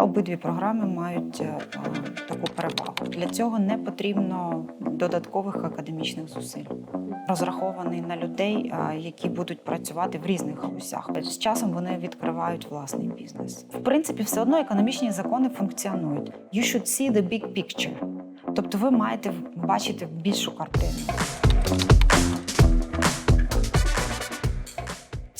Обидві програми мають е, таку перевагу. Для цього не потрібно додаткових академічних зусиль. Розрахований на людей, які будуть працювати в різних галузях. З часом вони відкривають власний бізнес. В принципі, все одно економічні закони функціонують. You should see the big picture. Тобто ви маєте бачити більшу картину.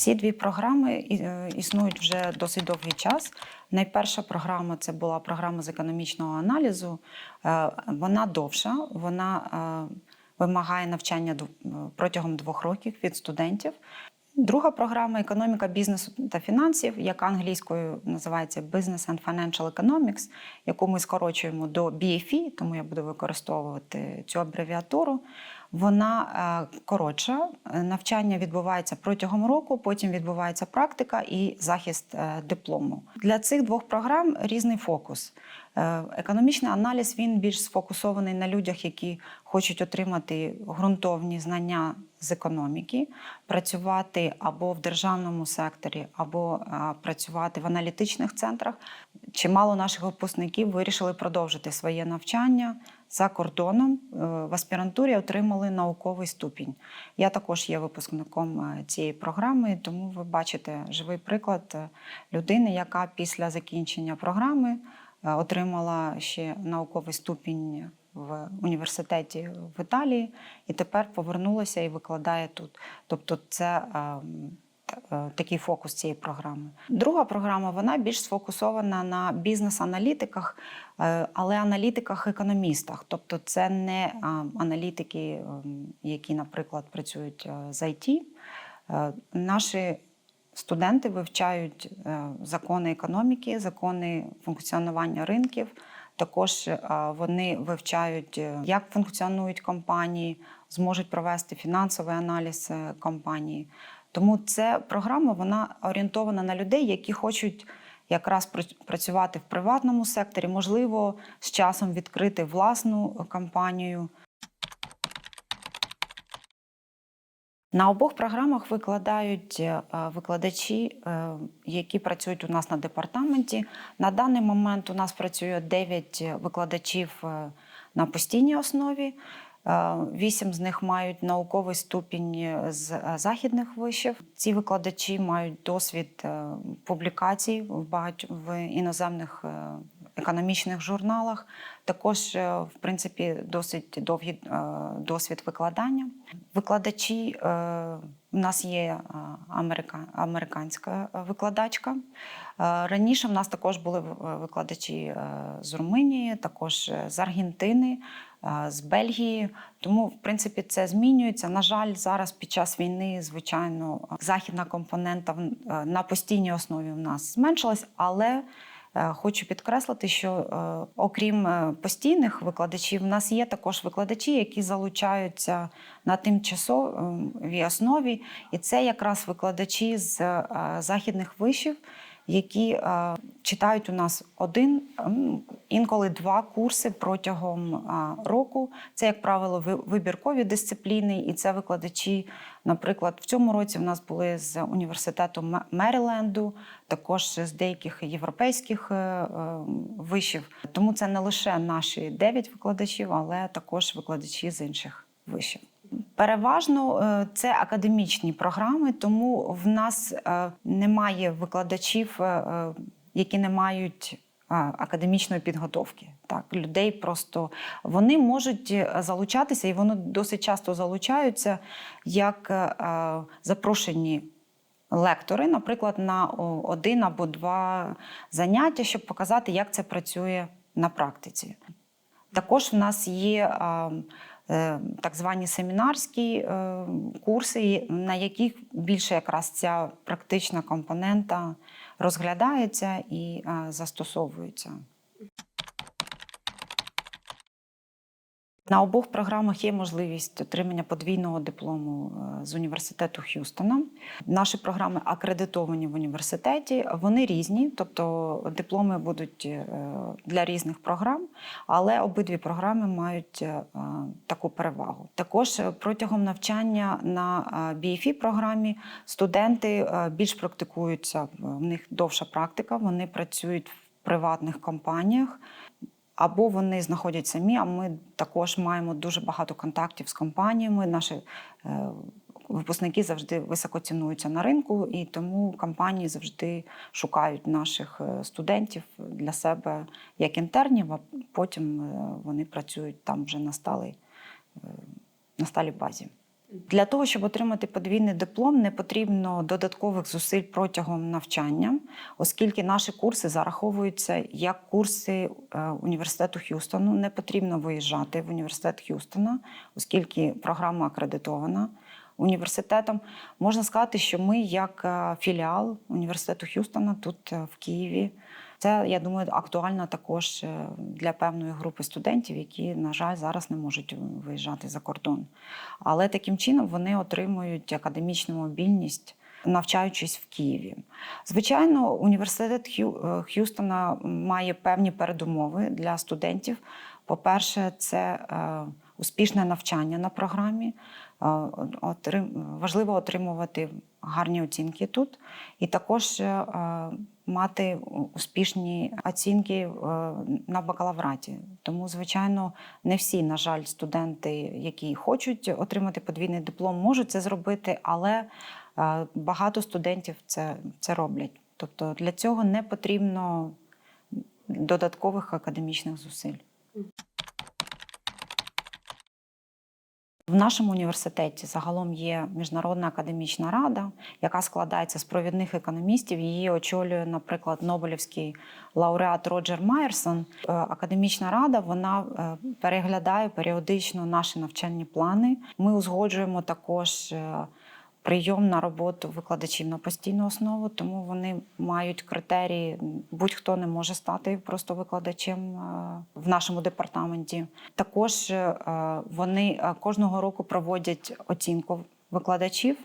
Ці дві програми е, існують вже досить довгий час. Найперша програма це була програма з економічного аналізу. Е, Вона довша, вона е, вимагає навчання протягом двох років від студентів. Друга програма економіка бізнесу та фінансів, яка англійською називається Business and Financial Economics, яку ми скорочуємо до BFE, тому я буду використовувати цю абревіатуру. Вона е, коротша. Навчання відбувається протягом року, потім відбувається практика і захист е, диплому. Для цих двох програм різний фокус. Е, Економічний аналіз він більш сфокусований на людях, які хочуть отримати ґрунтовні знання з економіки, працювати або в державному секторі, або е, працювати в аналітичних центрах. Чимало наших випускників вирішили продовжити своє навчання за кордоном. Е, В аспірантурі отримали науковий ступінь. Я також є випускником цієї програми, тому ви бачите живий приклад людини, яка після закінчення програми отримала ще науковий ступінь в університеті в Італії і тепер повернулася і викладає тут. Тобто, це е, е, такий фокус цієї програми. Друга програма вона більш сфокусована на бізнес-аналітиках, е, але аналітиках-економістах. Тобто, це не аналітики, ем, які, наприклад, працюють е, з IT. Е, Наші студенти вивчають е, закони економіки, закони функціонування ринків. Також е, вони вивчають, е, як функціонують компанії, зможуть провести фінансовий аналіз компанії. Тому ця програма вона орієнтована на людей, які хочуть якраз пр- працювати в приватному секторі, можливо, з часом відкрити власну компанію. На обох програмах викладають е, викладачі, е, які працюють у нас на департаменті. На даний момент у нас працює 9 викладачів е, на постійній основі. Е, Вісім з них мають науковий ступінь з е, західних вишів. Ці викладачі мають досвід е, публікацій в багать в іноземних е, економічних журналах. Також, е, в принципі, досить довгий е, досвід викладання. Викладачі е, у нас є американська викладачка. Раніше в нас також були викладачі з Румунії, також з Аргентини, з Бельгії. Тому, в принципі, це змінюється. На жаль, зараз під час війни, звичайно, західна компонента на постійній основі в нас зменшилась, але Хочу підкреслити, що е, окрім е, постійних викладачів, в нас є також викладачі, які залучаються на тимчасовій основі, і це якраз викладачі з е, західних вишів, які е, читають у нас один, інколи два курси протягом е, року. Це, як правило, вибіркові дисципліни, і це викладачі. Наприклад, в цьому році в нас були з університету Меріленду, також з деяких європейських е, е, вишів. Тому це не лише наші дев'ять викладачів, але також викладачі з інших вишів. Переважно е, це академічні програми, тому в нас немає викладачів, які не мають академічної підготовки. Так, людей просто вони можуть е, залучатися, і вони досить часто залучаються як е, е, запрошені лектори, наприклад, на один або два заняття, щоб показати, як це працює на практиці. Також в нас є так звані семінарські курси, на яких більше якраз ця практична компонента розглядається і е, На обох програмах є можливість отримання подвійного диплому е, з університету Х'юстона. Наші програми акредитовані в університеті. Вони різні, тобто дипломи будуть е, для різних програм, але обидві програми мають е, таку перевагу. Також протягом навчання на BFE програмі студенти більш практикуються, в них довша практика, вони працюють в приватних компаніях. Або вони знаходять самі, а ми також маємо дуже багато контактів з компаніями. Наші е, випускники завжди високо цінуються на ринку, і тому компанії завжди шукають наших е, студентів для себе як інтернів, а потім е, вони працюють там вже на сталій, на сталій базі. Для того, щоб отримати подвійний диплом, не потрібно додаткових зусиль протягом навчання, оскільки наші курси зараховуються як курси е, університету Х'юстону. Не потрібно виїжджати в університет Х'юстона, оскільки програма акредитована університетом. Можна сказати, що ми, як е, філіал університету Х'юстона, тут е, в Києві. Це, я думаю, актуально також е, для певної групи студентів, які, на жаль, зараз не можуть виїжджати за кордон. Але таким чином вони отримують академічну мобільність, навчаючись в Києві. Звичайно, університет е, Х'юстона має певні передумови для студентів. По-перше, це е, успішне навчання на програмі. Важливо отримувати гарні оцінки тут, і також мати успішні оцінки е, на бакалавраті. Тому, звичайно, не всі, на жаль, студенти, які хочуть отримати подвійний диплом, можуть це зробити, але е, багато студентів це, це роблять. Тобто для цього не потрібно додаткових академічних зусиль. В нашому університеті загалом є міжнародна академічна рада, яка складається з провідних економістів. Її очолює, наприклад, Нобелівський лауреат Роджер Майерсон. Е, Академічна рада вона е, переглядає періодично наші навчальні плани. Ми узгоджуємо також. Прийом на роботу викладачів на постійну основу, тому вони мають критерії. Будь-хто не може стати просто викладачем е, в нашому департаменті. Також е, вони е, кожного року проводять оцінку викладачів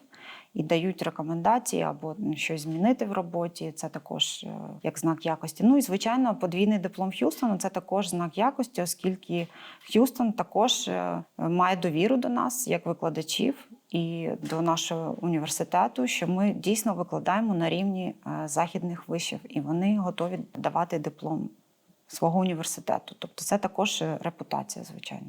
і дають рекомендації або щось змінити в роботі. Це також як знак якості. Ну і звичайно, подвійний диплом Х'юстона це також знак якості, оскільки Х'юстон також має довіру до нас як викладачів і до нашого університету, що ми дійсно викладаємо на рівні е, західних вишів, і вони готові давати диплом свого університету. Тобто, це також е, репутація, звичайно.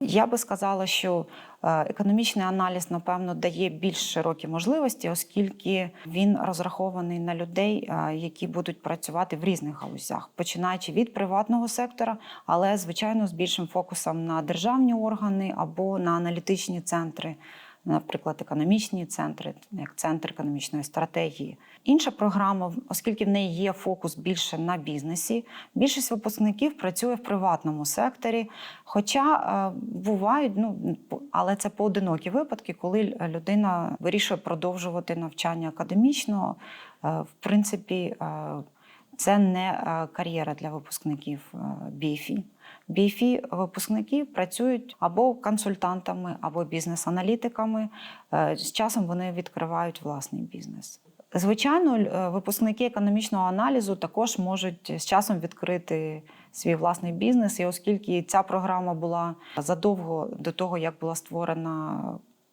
Я би сказала, що е, економічний аналіз, напевно, дає більш широкі можливості, оскільки він розрахований на людей, е, які будуть працювати в різних галузях, починаючи від приватного сектора, але звичайно з більшим фокусом на державні органи або на аналітичні центри. Наприклад, економічні центри, як центр економічної стратегії. Інша програма, оскільки в неї є фокус більше на бізнесі, більшість випускників працює в приватному секторі. Хоча е, бувають, ну але це поодинокі випадки, коли людина вирішує продовжувати навчання академічно. Е, в принципі, е, це не е, кар'єра для випускників е, BFE. BFE випускники працюють або консультантами, або бізнес-аналітиками. Е, З часом вони відкривають власний бізнес. Звичайно, е, випускники економічного аналізу також можуть з часом відкрити свій власний бізнес. І оскільки ця програма була задовго до того, як була створена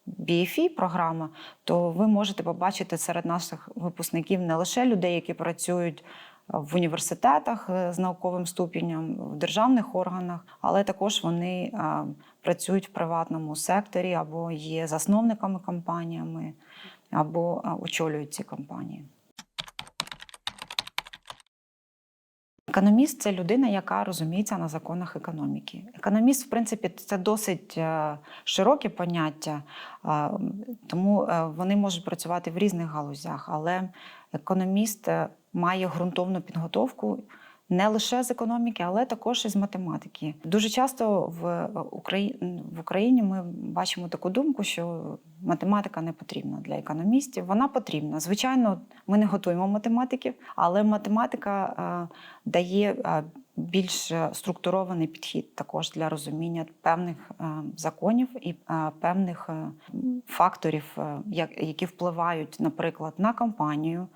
BFE програма, то ви можете побачити серед наших випускників не лише людей, які працюють в університетах е, з науковим ступенем, в державних органах, але також вони е, працюють в приватному секторі або є засновниками компаніями, або очолюють ці компанії. Економіст це людина, яка розуміється на законах економіки. Економіст, в принципі, це досить е, широке поняття, тому е, вони можуть працювати в різних галузях, але економіст е, має ґрунтовну підготовку. Не лише з економіки, але також і з математики. Дуже часто в Україні, в Україні ми бачимо таку думку, що математика не потрібна для економістів. Вона потрібна. Звичайно, ми не готуємо математиків, але математика е, дає е, більш е, структурований підхід також для розуміння певних е, законів і е, певних факторів, які впливають, наприклад, на компанію,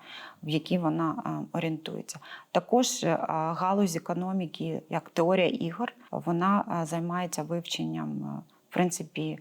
в якій вона орієнтується. Також галузь економіки, як теорія ігор, вона займається вивченням в принципі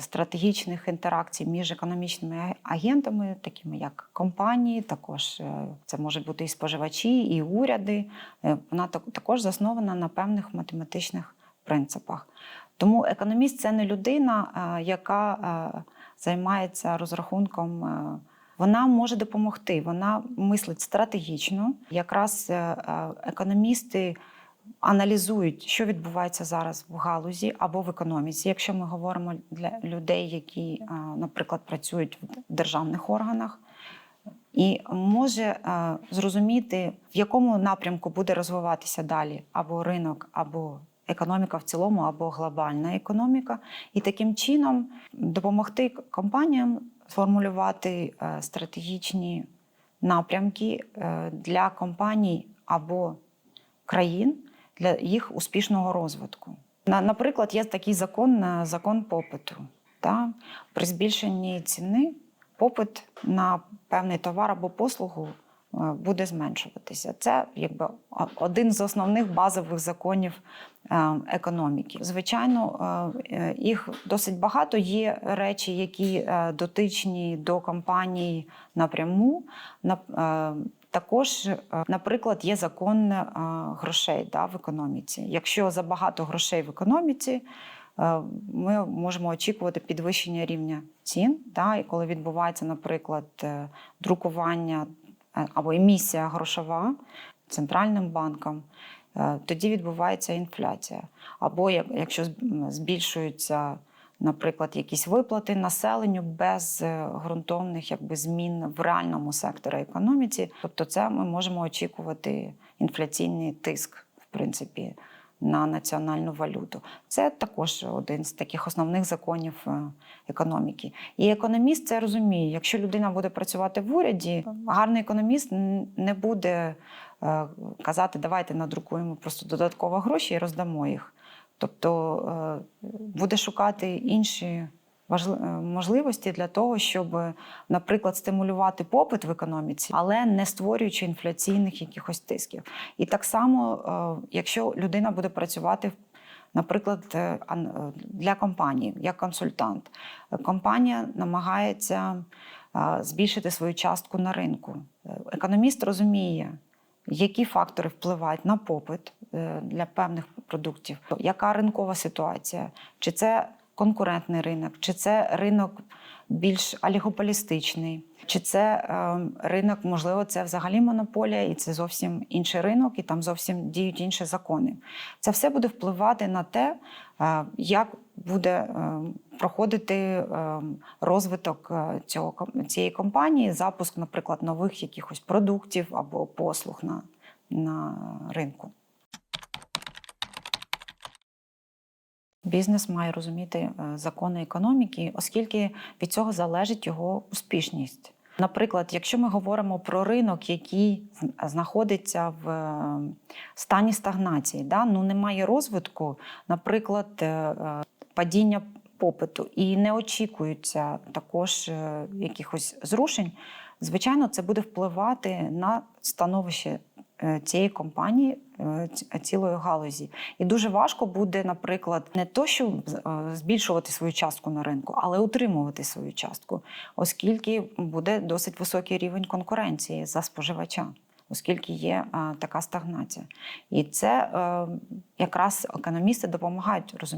стратегічних інтеракцій між економічними агентами, такими як компанії, також е, це можуть бути і споживачі, і уряди. Е, Вона також заснована на певних математичних принципах. Тому економіст це не людина, е, яка е, займається розрахунком. е, Вона може допомогти, вона мислить стратегічно. Якраз е, е, економісти аналізують, що відбувається зараз в галузі або в економіці. Якщо ми говоримо для людей, які, е, наприклад, працюють в державних органах, і може е, зрозуміти, в якому напрямку буде розвиватися далі або ринок, або економіка в цілому, або глобальна економіка, і таким чином допомогти компаніям сформулювати е, стратегічні напрямки для компаній або країн для їх успішного розвитку. Наприклад, є такий закон, е, закон попиту. Та? При збільшенні ціни попит на певний товар або послугу е, буде зменшуватися. Це якби один з основних базових законів е, економіки. Звичайно, їх досить багато. Є речі, які дотичні до компаній напряму. Також, е, наприклад, є закон е, грошей да, в економіці. Якщо забагато грошей в економіці, е, ми можемо очікувати підвищення рівня цін. Да, і коли відбувається, наприклад, друкування або емісія грошова центральним банком, тоді відбувається інфляція. Або якщо зб- збільшуються наприклад, якісь виплати населенню без е, ґрунтовних якби, змін в реальному секторі економіці. Тобто, це ми можемо очікувати інфляційний тиск, в принципі, на національну валюту. Це також один з таких основних законів е, економіки. І економіст це розуміє. Якщо людина буде працювати в уряді, гарний економіст не буде е, казати, давайте надрукуємо просто додатково гроші і роздамо їх. Тобто е, буде шукати інші е, можливості для того, щоб, наприклад, стимулювати попит в економіці, але не створюючи інфляційних якихось тисків. І так само, е, якщо людина буде працювати, наприклад, для компанії як консультант, компанія намагається збільшити свою частку на ринку. Економіст розуміє, які фактори впливають на попит е, для певних продуктів? Яка ринкова ситуація? Чи це конкурентний ринок, чи це ринок більш олігополістичний, чи це е, ринок, можливо, це взагалі монополія, і це зовсім інший ринок, і там зовсім діють інші закони. Це все буде впливати на те, е, як буде е, проходити е, розвиток е, цього цієї компанії, запуск, наприклад, нових якихось продуктів або послуг на, на ринку. Бізнес має розуміти е, закони економіки, оскільки від цього залежить його успішність. Наприклад, якщо ми говоримо про ринок, який знаходиться в е, стані стагнації, да? ну немає розвитку, наприклад, е, падіння попиту, і не очікується також якихось зрушень, звичайно, це буде впливати на становище цієї компанії, е, цілої галузі. І дуже важко буде, наприклад, не то, що е, збільшувати свою частку на ринку, але утримувати свою частку, оскільки буде досить високий рівень конкуренції за споживача. Оскільки є така стагнація, і це е, якраз економісти допомагають е,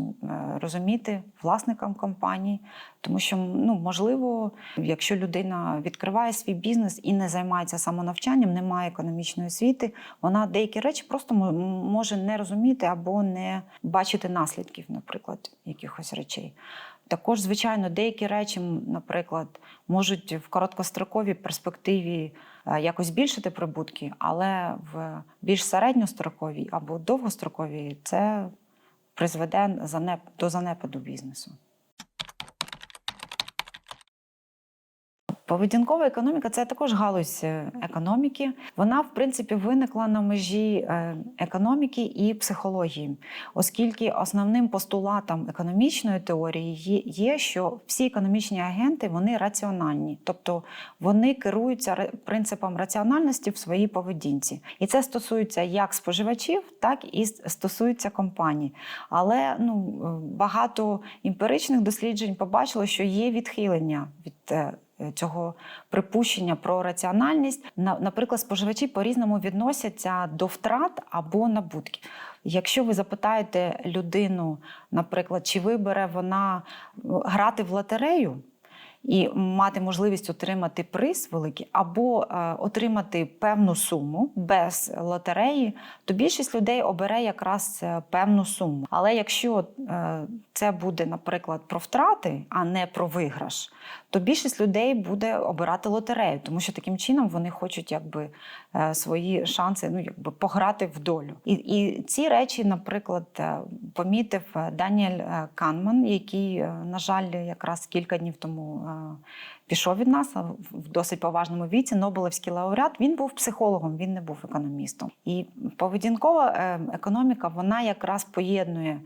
розуміти власникам компаній, тому що ну можливо, якщо людина відкриває свій бізнес і не займається самонавчанням, не має економічної освіти, вона деякі речі просто може не розуміти або не бачити наслідків, наприклад, якихось речей. Також, звичайно, деякі речі, наприклад, можуть в короткостроковій перспективі якось збільшити прибутки, але в більш середньостроковій або довгостроковій це призведе до занепаду бізнесу. Поведінкова економіка це також галузь е, економіки. Вона, в принципі, виникла на межі е, економіки і психології, оскільки основним постулатом економічної теорії є, що всі економічні агенти вони раціональні, тобто вони керуються принципом раціональності в своїй поведінці. І це стосується як споживачів, так і стосується компаній. Але ну, е, багато емпіричних досліджень побачило, що є відхилення від цього припущення про раціональність. Наприклад, споживачі по-різному відносяться до втрат або набутків. Якщо ви запитаєте людину, наприклад, чи вибере вона е, грати в лотерею, і мати можливість отримати приз великий, або е, отримати певну суму без лотереї, то більшість людей обере якраз е, певну суму. Але якщо е, це буде, наприклад, про втрати, а не про виграш, то більшість людей буде обирати лотерею, тому що таким чином вони хочуть якби свої шанси ну, якби пограти в долю. І, і ці речі, наприклад, помітив Даніель Канман, який, на жаль, якраз кілька днів тому пішов від нас в в досить поважному віці, Нобелевський лауреат. Він був психологом, він не був економістом. І поведінкова е, економіка вона якраз поєднує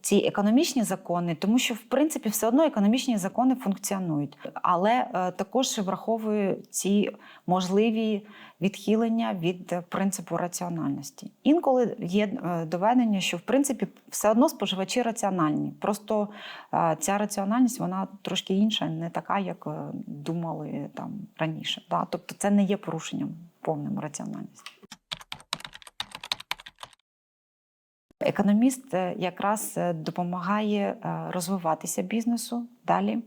ці економічні закони, тому що в принципі все одно економічні закони функціонують, але е, також враховує ці можливі відхилення від е, принципу раціональності. Інколи є е, доведення, що в принципі все одно споживачі раціональні. Просто ця раціональність вона трошки інша, не така, як думали там раніше. Тобто це не є порушенням повним раціональності. Економіст е, якраз е, допомагає е, розвиватися бізнесу далі,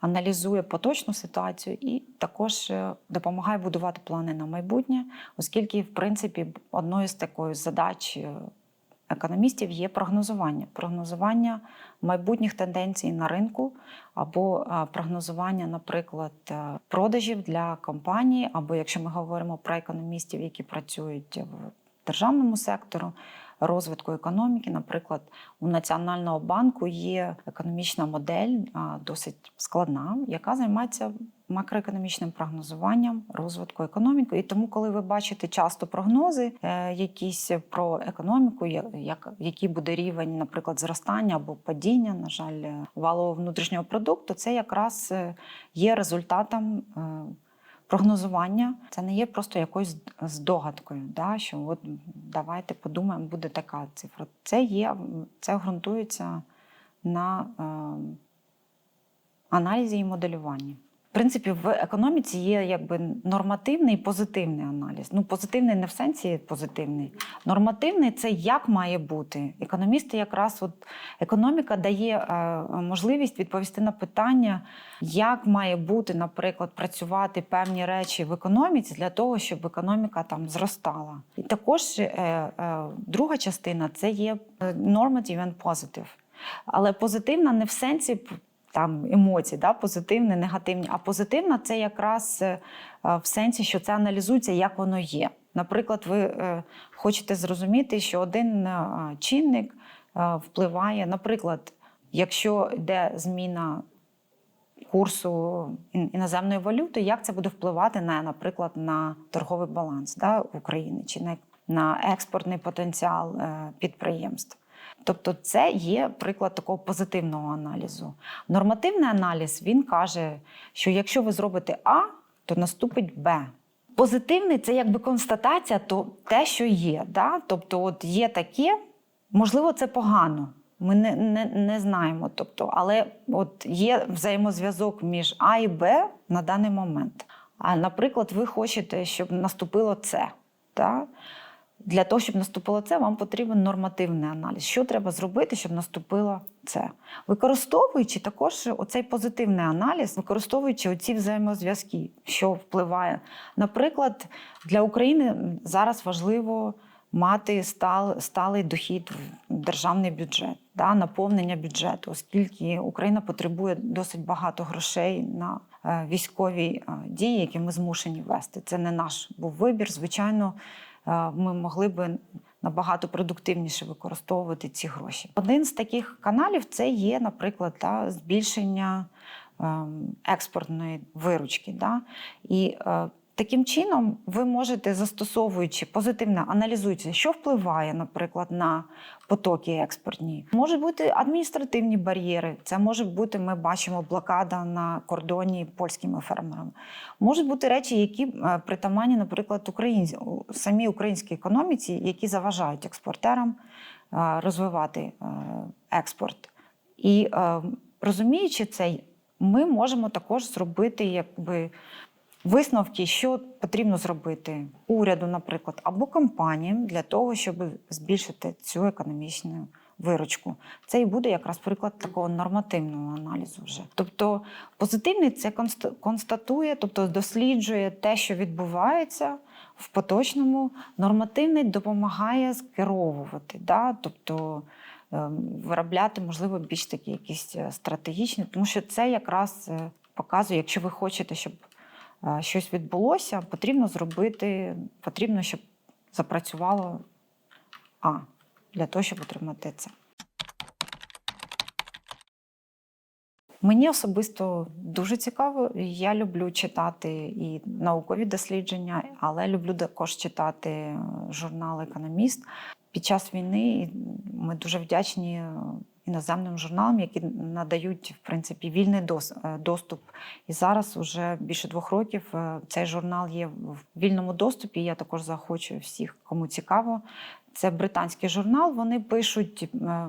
аналізує поточну ситуацію і також допомагає будувати плани на майбутнє, оскільки, в принципі, одною з такої задач економістів є прогнозування. Прогнозування майбутніх тенденцій на ринку або прогнозування, наприклад, продажів для компанії, або якщо ми говоримо про економістів, які працюють в державному сектору, розвитку економіки. Наприклад, у Національного банку є економічна модель, досить складна, яка займається макроекономічним прогнозуванням розвитку економіки. І тому, коли ви бачите часто прогнози, е, якісь про економіку, як, який буде рівень, наприклад, зростання або падіння, на жаль, е, валового внутрішнього продукту, це якраз е, є результатом. Прогнозування це не є просто якоюсь здогадкою, да, що от давайте подумаємо, буде така цифра. Це є, це ґрунтується на е, аналізі і моделюванні. Принципі, в економіці є якби нормативний і позитивний аналіз. Ну, позитивний не в сенсі позитивний. Нормативний це як має бути. Економісти якраз от економіка дає е, можливість відповісти на питання, як має бути, наприклад, працювати певні речі в економіці для того, щоб економіка там зростала. І також е, е, друга частина це є normative and positive. Але позитивна не в сенсі там емоцій, да, позитивні, негативні. А позитивна це якраз е, е, в сенсі, що це аналізується, як воно є. Наприклад, ви е, хочете зрозуміти, що один чинник впливає, наприклад, якщо йде зміна курсу іноземної валюти, як це буде впливати на, наприклад, на торговий баланс да, України чи на, на експортний потенціал підприємств. Тобто, це є приклад такого позитивного аналізу. Нормативний аналіз він каже, що якщо ви зробите А, то наступить Б. Позитивний це якби констатація, то те, що є. Да? Тобто, от є таке, можливо, це погано. Ми не, не, не знаємо. Тобто, але от є взаємозв'язок між А і Б на даний момент. А, наприклад, ви хочете, щоб наступило С. Да? Для того, щоб наступило це, вам потрібен нормативний аналіз. Що треба зробити, щоб наступило це? Використовуючи також оцей позитивний аналіз, використовуючи оці взаємозв'язки, що впливає. Наприклад, для України зараз важливо мати стал, сталий дохід в державний бюджет, да, наповнення бюджету, оскільки Україна потребує досить багато грошей на е, військові е, дії, які ми змушені вести. Це не наш був вибір. Звичайно, ми могли би набагато продуктивніше використовувати ці гроші. Один з таких каналів це є, наприклад, та, збільшення. ем, експортної виручки. Да? І е, таким чином ви можете, застосовуючи позитивно, аналізуючи, що впливає, наприклад, на потоки експортні. Можуть бути адміністративні бар'єри. Це може бути, ми бачимо, блокада на кордоні польськими фермерами. Можуть бути речі, які е, притаманні, наприклад, українсь... самій українській економіці, які заважають експортерам е, розвивати е, експорт. І розуміючи це, ми можемо також зробити якби. Висновки, що потрібно зробити уряду, наприклад, або компаніям для того, щоб збільшити цю економічну виручку. Це і буде якраз приклад такого нормативного аналізу. Вже тобто позитивний це конста- констатує, тобто досліджує те, що відбувається в поточному. Нормативний допомагає скеровувати, да? тобто ем, виробляти, можливо, більш такі якісь е, стратегічні, тому що це якраз е, показує, якщо ви хочете, щоб щось відбулося, потрібно зробити, потрібно, щоб запрацювало А для того, щоб отримати це. Мені особисто дуже цікаво. Я люблю читати і наукові дослідження, але люблю також читати е, журнал Економіст. Під час війни ми дуже вдячні е, іноземним журналам, які надають в принципі вільний дос- е, доступ. І зараз вже більше двох років е, цей журнал є в вільному доступі. Я також заохочую всіх, кому цікаво. Це британський журнал. Вони пишуть е,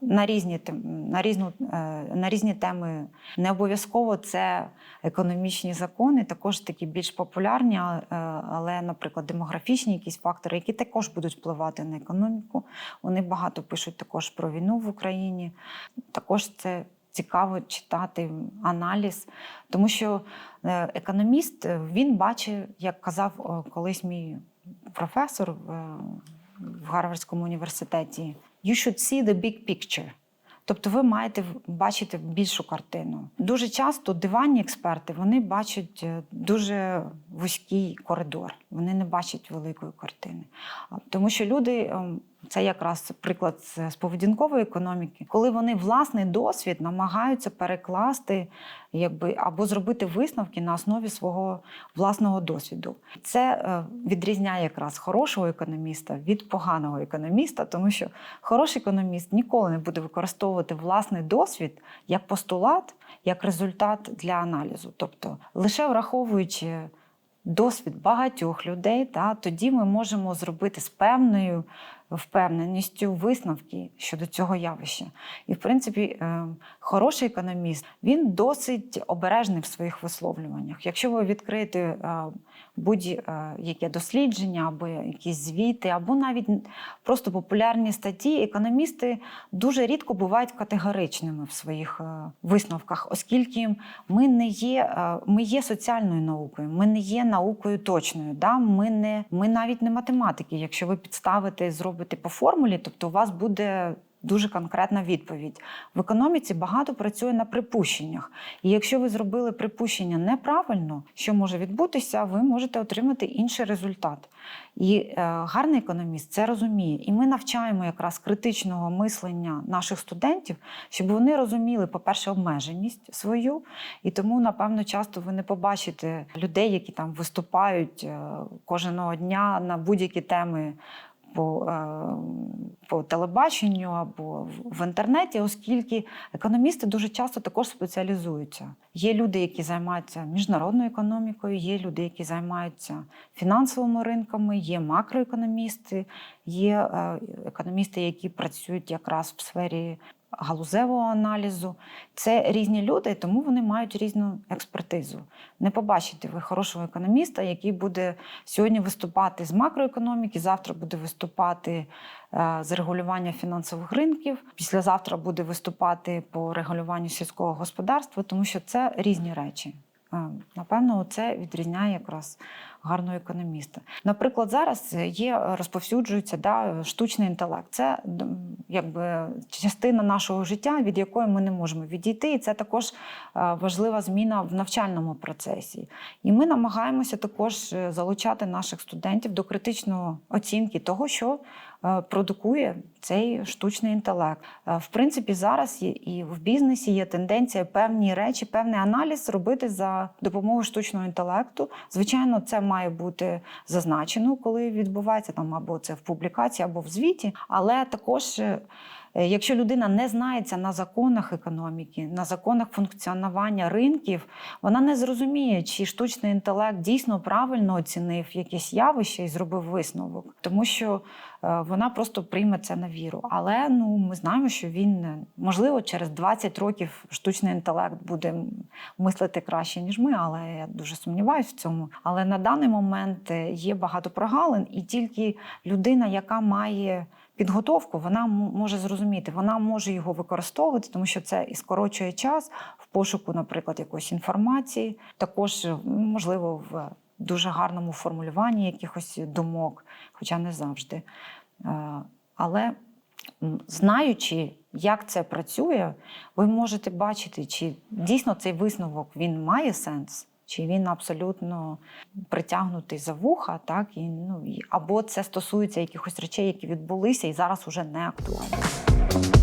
на різні на різну е, на різні теми. Не обов'язково це економічні закони, також такі більш популярні, е, але, наприклад, демографічні якісь фактори, які також будуть впливати на економіку. Вони багато пишуть також про війну в Україні. Також це цікаво читати аналіз, тому що економіст він бачить, як казав колись мій професор в Гарвардському університеті, you should see the big picture. Тобто ви маєте бачити більшу картину. Дуже часто диванні експерти вони бачать е, дуже вузький коридор, вони не бачать великої картини. Тому що люди, ем, це якраз приклад з поведінкової економіки, коли вони власний досвід намагаються перекласти якби, або зробити висновки на основі свого власного досвіду. Це е, відрізняє якраз хорошого економіста від поганого економіста, тому що хороший економіст ніколи не буде використовувати власний досвід як постулат, як результат для аналізу. Тобто, лише враховуючи досвід багатьох людей, та, тоді ми можемо зробити з певною впевненістю висновки щодо цього явища. І, в принципі, е, хороший економіст він досить обережний в своїх висловлюваннях. Якщо ви відкриєте е, будь-яке дослідження, або якісь звіти, або навіть просто популярні статті, економісти дуже рідко бувають категоричними в своїх е, висновках, оскільки ми не є, е, ми є соціальною наукою, ми не є наукою точною. Да? Ми, не, ми навіть не математики. Якщо ви підставите і зробите по формулі, тобто у вас буде. Дуже конкретна відповідь. В економіці багато працює на припущеннях. І якщо ви зробили припущення неправильно, що може відбутися, ви можете отримати інший результат. І е, гарний економіст це розуміє. І ми навчаємо якраз критичного мислення наших студентів, щоб вони розуміли, по-перше, обмеженість свою. І тому, напевно, часто ви не побачите людей, які там виступають е, кожного дня на будь-які теми по, е, по телебаченню або в- інтернеті, оскільки економісти дуже часто також спеціалізуються. Є люди, які займаються міжнародною економікою, є люди, які займаються фінансовими ринками, є макроекономісти, є е, економісти, які працюють якраз в сфері галузевого аналізу. Це різні люди, тому вони мають різну експертизу. Не побачите ви хорошого економіста, який буде сьогодні виступати з макроекономіки, завтра буде виступати е, з регулювання фінансових ринків, післязавтра буде виступати по регулюванню сільського господарства, тому що це різні речі. Е, Напевно, це відрізняє якраз гарного економіста. Наприклад, зараз є розповсюджується да, штучний інтелект. Це якби частина нашого життя, від якої ми не можемо відійти. І це також е, важлива зміна в навчальному процесі. І ми намагаємося також е, залучати наших студентів до критичної оцінки того, що е, продукує цей штучний інтелект. В принципі, зараз і в бізнесі є тенденція певні речі, певний аналіз робити за допомогою штучного інтелекту. Звичайно, це має бути зазначено, коли відбувається там або це в публікації, або в звіті. Але також, е, якщо людина не знається на законах економіки, на законах функціонування ринків, вона не зрозуміє, чи штучний інтелект дійсно правильно оцінив якесь явище і зробив висновок, тому що е, вона просто прийме це на віру. Але ну ми знаємо, що він е, можливо через 20 років штучний інтелект буде мислити краще ніж ми, але я дуже сумніваюся в цьому. Але на даний момент е, є багато прогалин, і тільки людина, яка має підготовку, вона може зрозуміти, вона може його використовувати, тому що це і скорочує час в пошуку, наприклад, якоїсь інформації, також е, можливо в дуже гарному формулюванні якихось думок, хоча не завжди. Е, Але знаючи, як це працює, ви можете бачити, чи дійсно цей висновок він має сенс, чи він абсолютно притягнутий за вуха, так і ну або це стосується якихось речей, які відбулися і зараз уже не актуальні.